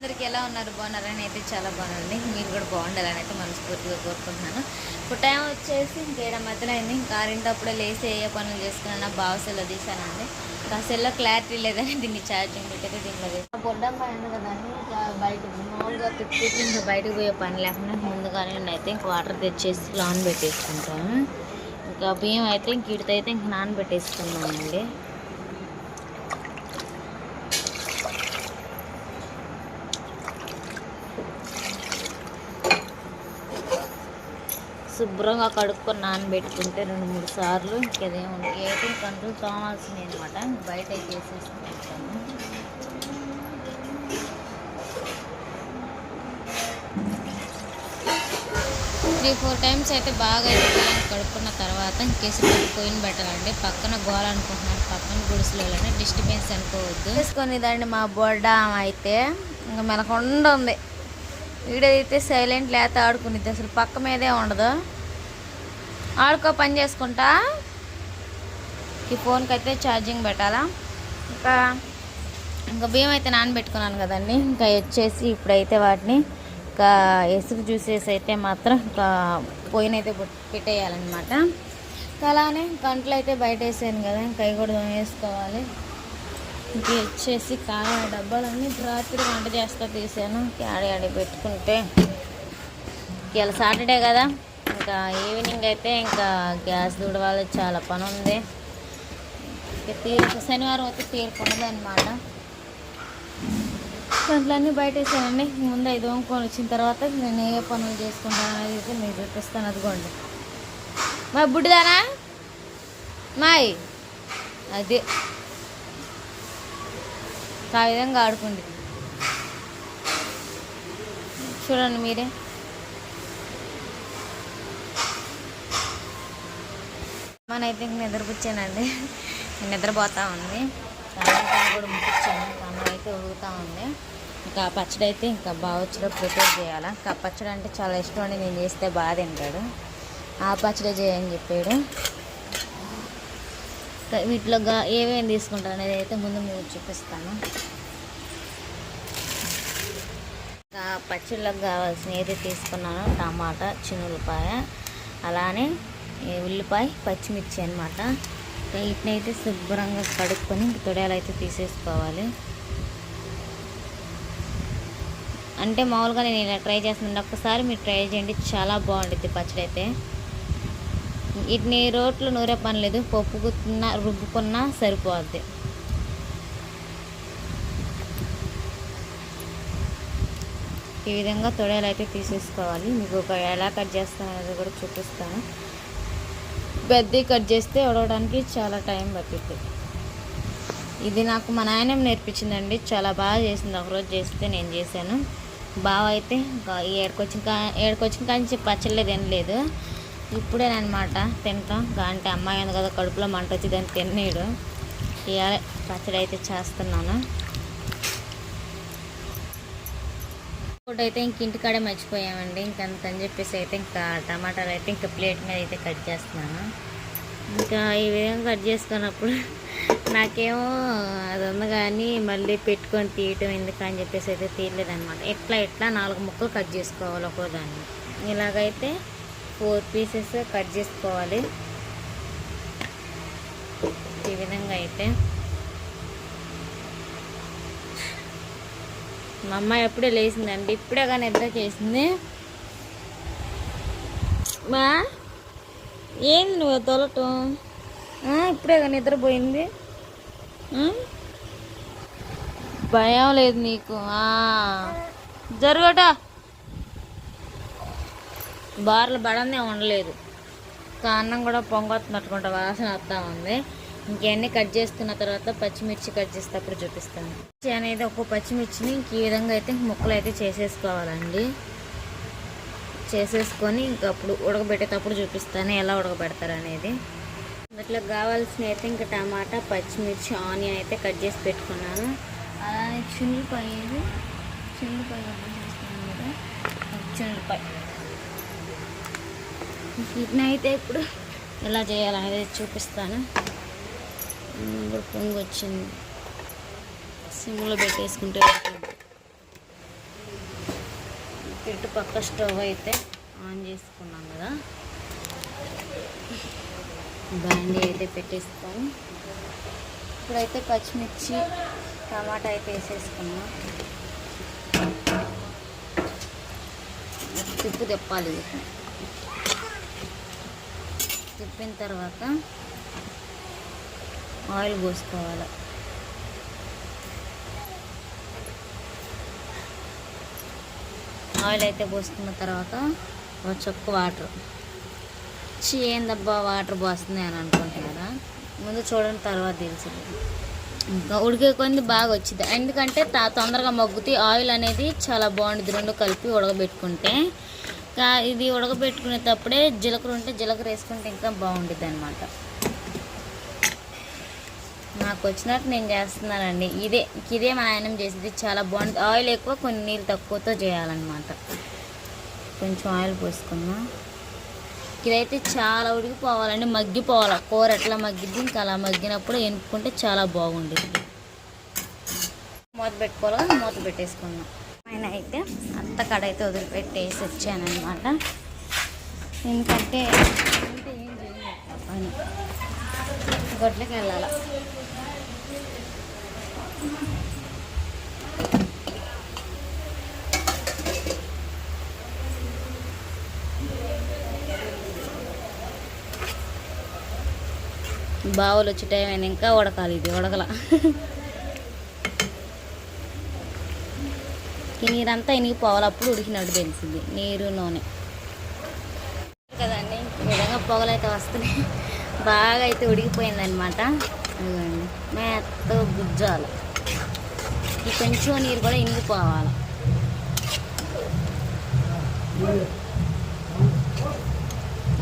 అందరికి ఎలా ఉన్నారు? బాగున్నారని అయితే చాలా బాగుందండి మీరు కూడా బాగుండాలని అయితే మనస్ఫూర్తిగా కోరుకుంటున్నాను. ఇప్పుడు టైం వచ్చేసి ఇంకేడ మధ్యలో అయింది. ఇంకా ఆరింటప్పుడే లేసి ఏ పనులు చేసుకున్నా బావ సెల్లో తీసానండి ఇంకా సెల్లో క్లారిటీ లేదని దీన్ని ఛార్జింగ్ పెట్టయితే దీనిలో బొడ్డం పైన కదండి బయట మామూలుగా తిప్పి ఇంకా బయటకు పోయే పని లేకుండా ముందుగానే అయితే ఇంక వాటర్ తెచ్చేసి లాన్ పెట్టేసుకుంటాను. ఇంకా బియ్యం అయితే ఇంక ఇడితే అయితే ఇంక నానబెట్టేసుకున్నామండి శుభ్రంగా కడుక్కొని నానబెట్టుకుంటే రెండు మూడు సార్లు ఇంకేదేమో ఏదో కంట్రోల్ తోమాల్సింది అనమాట బయట చేసేసుకుంటాను. త్రీ ఫోర్ టైమ్స్ అయితే బాగా అయితే బియ్యం కడుక్కున్న తర్వాత ఇంకేసి పోయిన పెట్టాలండి. పక్కన గోల అనుకుంటున్నాను పక్కన గుడిసెలోనే డిస్టర్బెన్స్ అనుకోవద్దు. తీసుకొని దాన్ని మా బొడ్డ అయితే ఇంకా మెలకొండ ఉంది. వీడైతే సైలెంట్ లేత ఆడుకునేది అసలు పక్క మీదే ఉండదు. ఆడుకో పని చేసుకుంటా. ఈ ఫోన్కి అయితే ఛార్జింగ్ పెట్టాలా? ఇంకా ఇంకా బియ్యం అయితే నానబెట్టుకున్నాను కదండి. ఇంకా వచ్చేసి ఇప్పుడైతే వాటిని ఇంకా ఎసుగు జ్యూసెస్ అయితే మాత్రం ఇంకా పొయ్యినైతే పెట్టేయాలన్నమాట. ఇంకా అలానే గంటలు అయితే బయట వేసాను కదా ఇంకా కూడా వేసుకోవాలి ఇంక వచ్చేసి కాయ డబ్బాలన్నీ రాత్రి వంట చేస్తా తీసాను. ఆడి ఆడి పెట్టుకుంటే ఇవాళ సాటర్డే కదా. ఇంకా ఈవినింగ్ అయితే ఇంకా గ్యాస్ దుడవాలి చాలా పని ఉంది ఇక తీరు శనివారం అయితే తీరుకున్నది అనమాట అన్నీ బయట వేసానండి ముందు ఐదు వంకొని వచ్చిన తర్వాత నేను ఏ పనులు చేసుకుంటాను అనేది అయితే మీకు చూపిస్తాను అదిగోండి. మా బుడ్డిదానా? మాయ్. అదే. ఆ విధంగా ఆడుకోండి చూడండి మీరే. మనైతే ఇంక నిద్రపుచ్చానండి. నిద్రపోతా ఉంది. కూడా ముట్టించాను కన్నం అయితే ఉరుగుతూ ఉంది ఇంకా పచ్చడి అయితే ఇంకా బాగా వచ్చినప్పుడు ప్రిపేర్ చేయాలా. ఇంకా పచ్చడి అంటే చాలా ఇష్టం అండి. నేను చేస్తే బాగా తింటాడు. ఆ పచ్చడి చేయని చెప్పాడు. వీటిలో గా ఏమేమి తీసుకుంటాను అనేది అయితే ముందు మీకు చూపిస్తాను. ఇంకా పచ్చళ్ళకు కావాల్సిన అయితే తీసుకున్నాను. టమాటా చినులపాయ అలానే ఉల్లిపాయ పచ్చిమిర్చి అనమాట వీటినైతే అయితే శుభ్రంగా కడుక్కొని ఇంక అయితే తీసేసుకోవాలి. అంటే మామూలుగా నేను ఇలా ట్రై చేస్తున్నాను ఒక్కసారి మీరు ట్రై చేయండి చాలా బాగుంటుంది పచ్చడి అయితే వీటిని రోట్లు నూరే పని లేదు పప్పు రుబ్బుకున్నా సరిపోద్ది. ఈ విధంగా తొడలు అయితే తీసేసుకోవాలి. మీకు ఒక ఎలా కట్ చేస్తాను అనేది కూడా చూపిస్తాను. పెద్ద కట్ చేస్తే ఉడవడానికి చాలా టైం పట్టింది ఇది నాకు మా నాయనం నేర్పించిందండి. చాలా బాగా చేసింది. ఒకరోజు చేస్తే నేను చేశాను. బాగా అయితే ఏడుకొచ్చిన కా ఏడుకొచ్చిన కానీ పచ్చళ్ళే తినలేదు ఇప్పుడేనమాట తింటాం. అంటే అమ్మాయి ఉంది కదా కడుపులో మంట వచ్చి దాన్ని తినేడు ఇవాళ పచ్చడి అయితే చేస్తున్నాను. ఫుడ్ అయితే ఇంక ఇంటికాడే మర్చిపోయామండి. ఇంకంతని చెప్పేసి అయితే ఇంకా టమాటాలు అయితే ఇంకా ప్లేట్ మీద అయితే కట్ చేస్తున్నాను. ఇంకా ఈ విధంగా కట్ చేసుకున్నప్పుడు నాకేమో అది ఉంది కానీ మళ్ళీ పెట్టుకొని తీయటం ఎందుకు అని చెప్పేసి అయితే తీయలేదన్నమాట. ఎట్లా ఎట్లా నాలుగు ముక్కలు కట్ చేసుకోవాలి ఒక్కో దాన్ని ఇలాగైతే ఫోర్ పీసెస్ కట్ చేసుకోవాలి. ఈ విధంగా అయితే మా అమ్మాయి ఎప్పుడే లేచిందండి. ఇప్పుడే కానీ నిద్ర చేసింది. మా ఏంది నువ్వు తొలటం? ఇప్పుడే కానీ నిద్రపోయింది. భయం లేదు నీకు. ఆ. బార్లు బడనే ఉండలేదు. కా అన్నం కూడా పొంగొస్తున్నట్టుకుంటా వాసన వస్తూ ఉంది. ఇంకన్నీ కట్ చేసుకున్న తర్వాత పచ్చిమిర్చి కట్ చేసేటప్పుడు చూపిస్తాను. పచ్చి అనేది ఒక పచ్చిమిర్చిని ఈ విధంగా అయితే ముక్కలు అయితే చేసేసుకోవాలండి. చేసేసుకొని ఇంకా అప్పుడు ఉడకబెట్టేటప్పుడు చూపిస్తాను ఎలా ఉడకబెడతారు అనేది. ఇట్లా కావాల్సిన అయితే ఇంకా టమాటా పచ్చిమిర్చి ఆనియన్ అయితే కట్ చేసి పెట్టుకున్నాను. అలానే చున్నిపాయ చున్నిపాయ చేస్తాను కదా. వీటిని అయితే ఇప్పుడు ఎలా చేయాలనేది చూపిస్తాను. పొంగు వచ్చింది. సిమ్లో పెట్టేసుకుంటే ఇటు పక్క స్టవ్ అయితే ఆన్ చేసుకున్నాం కదా. బాండీ అయితే పెట్టేస్తాం. ఇప్పుడైతే పచ్చిమిర్చి టమాటా అయితే వేసేసుకున్నాం. తిప్పు తిప్పాలి. తిప్పిన తర్వాత ఆయిల్ పోసుకోవాలి. ఆయిల్ అయితే పోసుకున్న తర్వాత ఒక చొక్క వాటర్. చీ ఏందబ్బా వాటర్ పోస్తుంది అని అనుకుంటున్నారా? ముందు చూడండి తర్వాత తెలిసింది ఇంకా ఉడికే కొంది బాగా వచ్చింది. ఎందుకంటే తా- తొందరగా మగ్గుతాయి ఆయిల్ అనేది చాలా బాగుంటుంది రెండు కలిపి ఉడకబెట్టుకుంటే. ఇది ఉడకబెట్టుకునేటప్పుడే జీలకర్ర ఉంటే జీలకర్ర వేసుకుంటే ఇంకా బాగుంటుంది అనమాట నాకు వచ్చినట్టు నేను చేస్తున్నానండి. ఇదే ఇదే మా ఆయన చేసేది చాలా బాగుంటుంది. ఆయిల్ ఎక్కువ కొన్ని నీళ్ళు తక్కువతో చేయాలన్నమాట. కొంచెం ఆయిల్ పోసుకుందాం ఇదైతే చాలా ఉడికిపోవాలండి. మగ్గిపోవాలి. కూర ఎట్లా మగ్గిద్ది ఇంకా అలా మగ్గినప్పుడు ఎనుపుకుంటే చాలా బాగుండేది మూత పెట్టుకోవాలి? మూత పెట్టేసుకుందాం ఆయన అయితే అంత కడైతే వదిలిపెట్టేసి వచ్చానమాట ఎందుకంటే అంటే ఏం చేయలేదు పని. గొడ్లకి వెళ్ళాలి. బావులు వచ్చే టైం అయినా ఇంకా ఉడకాలి ఇది ఉడకల. ఈ నీరంతా ఇనిగిపోవాలి అప్పుడు ఉడికినట్టు తెలిసింది నీరు నూనె. కదండి ఈ విధంగా పొగలైతే వస్తున్నాయి. బాగా అయితే ఉడికిపోయిందనమాట మేత మెత్త గుజ్జాలి. ఈ కొంచెం నీరు కూడా ఇనిగిపోవాలి.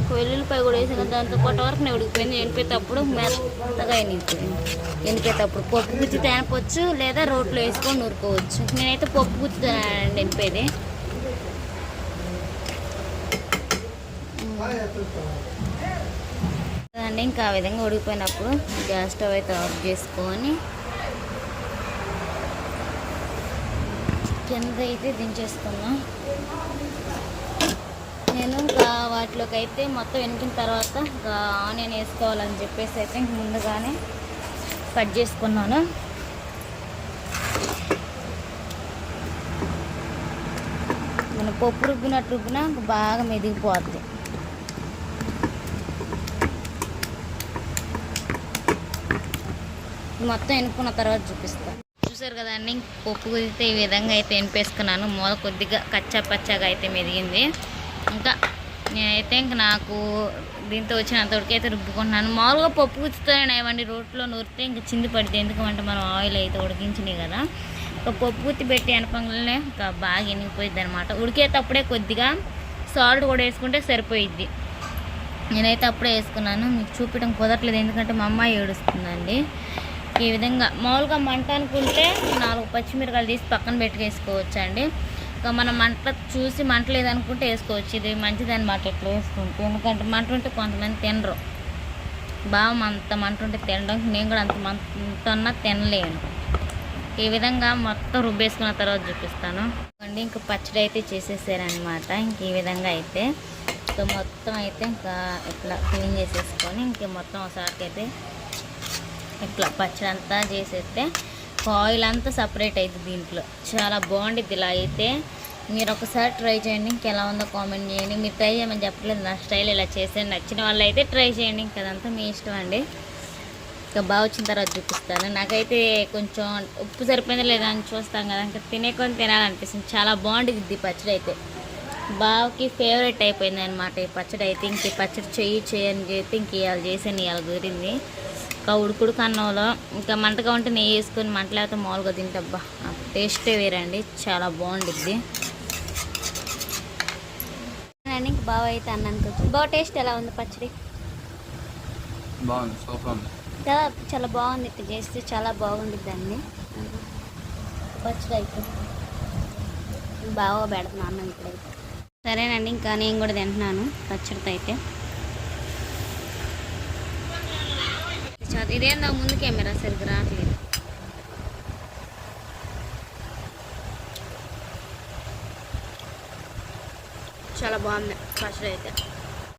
ఒక వెల్లుల్లిపాయ కూడా వేసిన దాంతో పాటు వరకు నేను ఉడికిపోయింది. ఎనిపేటప్పుడు మెత్తగా ఎనిగిపోయింది ఎనిపేటప్పుడు పప్పు గుచ్చి తేనపచ్చు లేదా రోట్లో వేసుకొని నూరుకోవచ్చు. నేనైతే పప్పు గుచ్చి తినానండి ఎనిపేది అండి ఇంకా ఆ విధంగా ఉడికిపోయినప్పుడు గ్యాస్ స్టవ్ అయితే ఆఫ్ చేసుకొని కింద అయితే దించేసుకున్నా నేను ఇంకా వాటిలోకి అయితే మొత్తం వెనికిన తర్వాత ఇంకా ఆనియన్ వేసుకోవాలని చెప్పేసి అయితే ఇంక ముందుగానే కట్ చేసుకున్నాను. మన పప్పు రుబ్బినట్టు రుబ్బినా బాగా మెదిగిపోద్ది. మొత్తం ఎనుకున్న తర్వాత చూపిస్తాను చూసారు కదండి పప్పు కుదిరితే ఈ విధంగా అయితే ఎనిపేసుకున్నాను మూల కొద్దిగా కచ్చా పచ్చాగా అయితే మెదిగింది. ఇంకా నేనైతే ఇంక నాకు దీంతో వచ్చినంత ఉడికైతే రుబ్బుకుంటున్నాను. మామూలుగా పప్పు గుచ్చితోనే ఇవ్వండి రోట్లో నూరితే ఇంక చింది పడితే ఎందుకంటే మనం ఆయిల్ అయితే ఉడికించినాయి కదా. ఒక పప్పు గుత్తి పెట్టి అనపంగానే ఇంకా బాగా ఎనిగిపోయింది అనమాట ఉడికేటప్పుడే కొద్దిగా సాల్ట్ కూడా వేసుకుంటే సరిపోయిద్ది. నేనైతే అప్పుడే వేసుకున్నాను. మీకు చూపించడం కుదరట్లేదు ఎందుకంటే మా అమ్మాయి ఏడుస్తుందండి. ఈ విధంగా మామూలుగా మంట అనుకుంటే నాలుగు పచ్చిమిరకాయలు తీసి పక్కన పెట్టుకేసుకోవచ్చు అండి ఇంకా మనం మంట చూసి మంట లేదనుకుంటే వేసుకోవచ్చు. ఇది మంచిది అనమాట ఇట్లా వేసుకుంటే. ఎందుకంటే మంట ఉంటే కొంతమంది తినరు. బాగా అంత మంట ఉంటే తినడానికి నేను కూడా అంత మంట ఉన్నా తినలేను. ఈ విధంగా మొత్తం రుబ్బేసుకున్న తర్వాత చూపిస్తాను. అండి ఇంకా పచ్చడి అయితే చేసేసారనమాట ఇంక ఈ విధంగా అయితే. ఇంకా మొత్తం అయితే ఇంకా ఇట్లా క్లీన్ చేసేసుకొని ఇంక మొత్తం ఒకసారికి అయితే ఇట్లా పచ్చడి అంతా చేసేస్తే ఆయిల్ అంతా సపరేట్ అవుతుంది దీంట్లో. చాలా బాగుండిద్ది ఇలా అయితే. మీరు ఒకసారి ట్రై చేయండి. ఇంకెలా ఉందో కామెంట్ చేయండి. మీరు ట్రై చేయమని చెప్పలేదు నా స్టైల్ ఇలా చేసేది నచ్చిన వాళ్ళు అయితే ట్రై చేయండి ఇంకదంతా మీ ఇష్టం అండి. ఇంకా బాగా వచ్చిన తర్వాత చూపిస్తాను. నాకైతే కొంచెం ఉప్పు సరిపోయిందో లేదా అని చూస్తాం కదా. ఇంకా తినే కొన్ని తినాలనిపిస్తుంది. చాలా బాగుంటుంది ఈ పచ్చడి అయితే. బావకి ఫేవరెట్ అయిపోయింది అనమాట ఈ పచ్చడి అయితే. ఇంక ఈ పచ్చడి చెయ్యి చేయని చేస్తే ఇంక ఇవాళ చేసాను ఇవాళ కుదిరింది. ఇంకా ఉడుకుడు కన్నంలో ఇంకా మంటగా ఉంటే నెయ్యి వేసుకొని మంట లేకపోతే మామూలుగా తింటబ్బా. టేస్టే వేరండి చాలా బాగుండిద్ది. అండి ఇంక బావ అయితే అన్నానికి వచ్చి బావ టేస్ట్ ఎలా ఉంది పచ్చడి? బాగుంది సూపర్ ఉంది. చాలా చాలా బాగుంది ఇట్లా చేస్తే చాలా బాగుండిద్ది అండి పచ్చడి అయితే బాగా పెడుతున్నాను అన్నం ఇప్పుడైతే. సరేనండి ఇంకా నేను కూడా తింటున్నాను పచ్చడితో అయితే చా- ఇదేందో ముందు కెమెరా సరిగ్గా రావట్లేదు. చాలా బాగుంది. ఫస్ట్ అయితే.